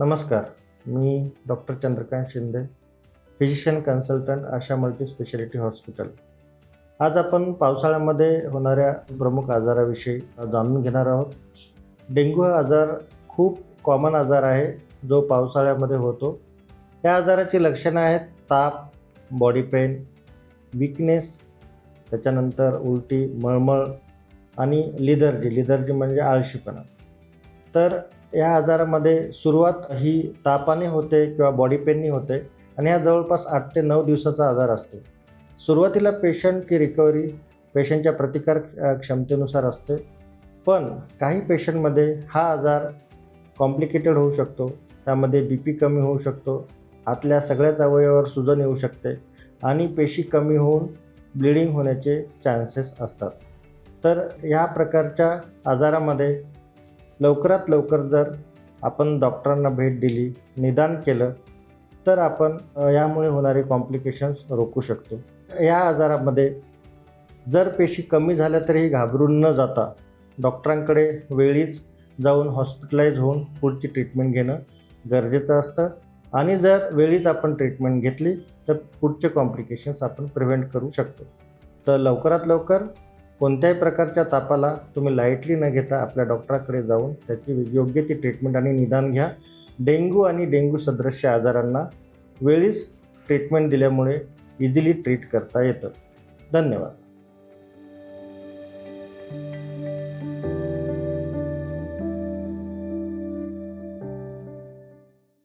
नमस्कार मी doctor Chandrakant Shinde physician consultant Asha multi speciality hospital. आज आपण पावसाळ्यामध्ये होणाऱ्या प्रमुख आजाराविषयी जाणून घेणार आहोत. डेंग्यू हा आजार खूप कॉमन आजार आहे जो पावसाळ्यामध्ये होतो. या आजाराची लक्षणं आहेत ताप बॉडी पेन विकनेस त्याच्यानंतर उलटी मळमळ आणि लिदर्जी. लिदर्जी म्हणजे आळशीपणा. तर या आजारामध्ये सुरुवात ही तापाने होते किंवा बॉडी पेननी होते आणि हा जवळपास आठ ते नऊ दिवसाचा आजार असतो. सुरुवातीला पेशंटची रिकव्हरी पेशंटच्या प्रतिकार क्षमतेनुसार असते. पण काही पेशंटमध्ये हा आजार कॉम्प्लिकेटेड होऊ शकतो. त्यामध्ये बी पी कमी होऊ शकतो. आतल्या सगळ्याच अवयवावर सुजन येऊ शकते आणि पेशी कमी होऊन ब्लिडिंग होण्याचे चान्सेस असतात. तर ह्या प्रकारच्या आजारामध्ये लवकरात लवकर जर आपण डॉक्टरांना भेट दिली निदान केलं तर आपण यामुळे होणारे कॉम्प्लिकेशन्स रोखू शकतो. या आजारामध्ये जर पेशी कमी झाल्या तरीही घाबरून न जाता डॉक्टरांकडे वेळीच जाऊन हॉस्पिटलाइज होऊन पुढची ट्रीटमेंट घेणं गरजेचं असतं. आणि जर वेळीच आपण ट्रीटमेंट घेतली तर पुढचे कॉम्प्लिकेशन्स आपण प्रिव्हेंट करू शकतो. तर लवकरात लवकर कोणत्याही प्रकारच्या तापाला तुम्ही लाईटली न घेता आपल्या डॉक्टराकडे जाऊन त्याची योग्य ती ट्रीटमेंट आणि निदान घ्या. डेंग्यू आणि डेंग्यू सदृश्य आजारांना वेळीच ट्रीटमेंट दिल्यामुळे इझिली ट्रीट करता येतं. धन्यवाद.